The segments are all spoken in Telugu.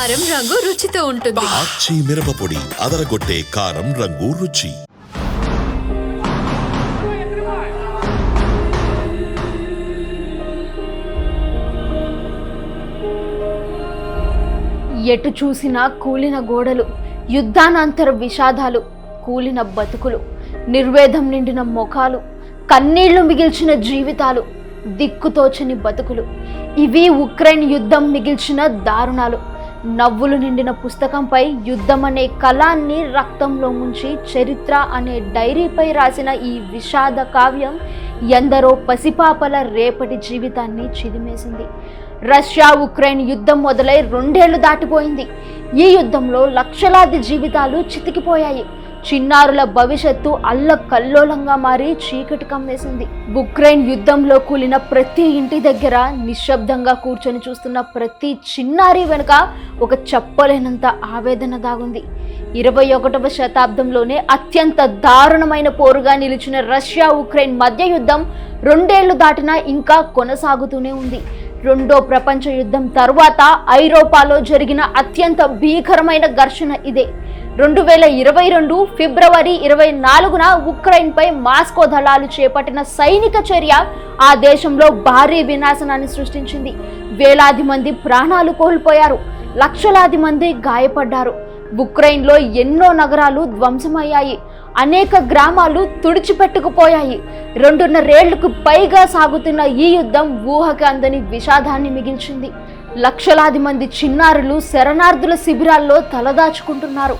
కారం రంగు రుచితో ఉంటుంది. ఆచి మిరపపొడి అదరగొట్టే కారం రంగు రుచి. ఎటు చూసినా కూలిన గోడలు యుద్ధానంతర విషాదాలు కూలిన బతుకులు నిర్వేదం నిండిన ముఖాలు కన్నీళ్ళు మిగిల్చిన జీవితాలు దిక్కుతోచని బతుకులు ఇవి ఉక్రెయిన్ యుద్ధం మిగిల్చిన దారుణాలు నవ్వులు నిండిన పుస్తకంపై యుద్ధం అనే కళాన్ని రక్తంలో ముంచి చరిత్ర అనే డైరీపై రాసిన ఈ విషాద కావ్యం ఎందరో పసిపాపల రేపటి జీవితాన్ని చిదిమేసింది. రష్యా ఉక్రెయిన్ యుద్ధం మొదలై రెండేళ్ళు దాటిపోయింది. ఈ యుద్ధంలో లక్షలాది జీవితాలు చితికిపోయాయి. చిన్నారుల భవిష్యత్తు అల్ల కల్లోలంగా మారి చీకటి కమ్మేసింది. ఉక్రెయిన్ యుద్ధంలో కూలిన ప్రతి ఇంటి దగ్గర నిశ్శబ్దంగా కూర్చొని చూస్తున్న ప్రతి చిన్నారి వెనుక ఒక చెప్పలేనంత ఆవేదన దాగుంది. ఇరవై ఒకటవ శతాబ్దంలోనే అత్యంత దారుణమైన పోరుగా నిలిచిన రష్యా ఉక్రెయిన్ మధ్య యుద్ధం రెండేళ్ళు దాటినా ఇంకా కొనసాగుతూనే ఉంది. రెండో ప్రపంచ యుద్ధం తర్వాత ఐరోపాలో జరిగిన అత్యంత భీకరమైన ఘర్షణ ఇదే. రెండు వేల ఇరవై రెండు ఫిబ్రవరి ఇరవై నాలుగున ఉక్రెయిన్పై మాస్కో దళాలు చేపట్టిన సైనిక చర్య ఆ దేశంలో భారీ వినాశనాన్ని సృష్టించింది. వేలాది మంది ప్రాణాలు కోల్పోయారు. లక్షలాది మంది గాయపడ్డారు. ఉక్రెయిన్లో ఎన్నో నగరాలు ధ్వంసమయ్యాయి. అనేక గ్రామాలు తుడిచిపెట్టుకుపోయాయి. రెండున్నరేళ్ళకు పైగా సాగుతున్న ఈ యుద్ధం ఊహకి అందని విషాదాన్ని మిగిల్చింది. లక్షలాది మంది చిన్నారులు శరణార్థుల శిబిరాల్లో తలదాచుకుంటున్నారు.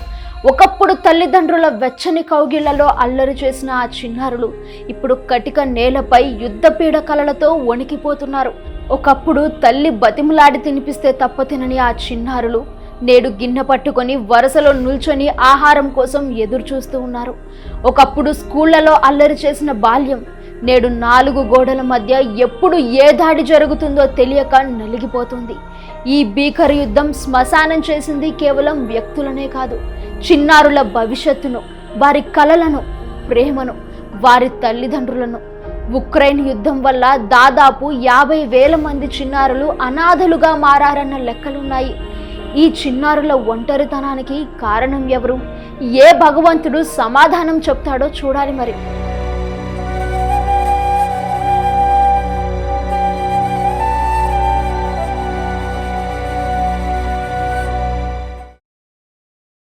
ఒకప్పుడు తల్లిదండ్రుల వెచ్చని కౌగిళ్ళలో అల్లరి చేసిన ఆ చిన్నారులు ఇప్పుడు కటిక నేలపై యుద్ధ కలలతో వణికిపోతున్నారు. ఒకప్పుడు తల్లి బతిమలాడి తినిపిస్తే తప్ప తినని ఆ చిన్నారులు నేడు గిన్నె పట్టుకొని వరుసలో నిల్చొని ఆహారం కోసం ఎదురు చూస్తూ ఉన్నారు. ఒకప్పుడు స్కూళ్ళలో అల్లరి చేసిన బాల్యం నేడు నాలుగు గోడల మధ్య ఎప్పుడు ఏ దాడి జరుగుతుందో తెలియక నలిగిపోతుంది. ఈ భీకర యుద్ధం శ్మశానం చేసింది కేవలం వ్యక్తులనే కాదు చిన్నారుల భవిష్యత్తును వారి కలలను ప్రేమను వారి తల్లిదండ్రులను. ఉక్రెయిన్ యుద్ధం వల్ల దాదాపు యాభై వేల మంది చిన్నారులు అనాథలుగా మారారన్న లెక్కలున్నాయి. ఈ చిన్నారుల ఒంటరితనానికి కారణం ఎవరు? ఏ భగవంతుడు సమాధానం చెప్తాడో చూడాలి మరి.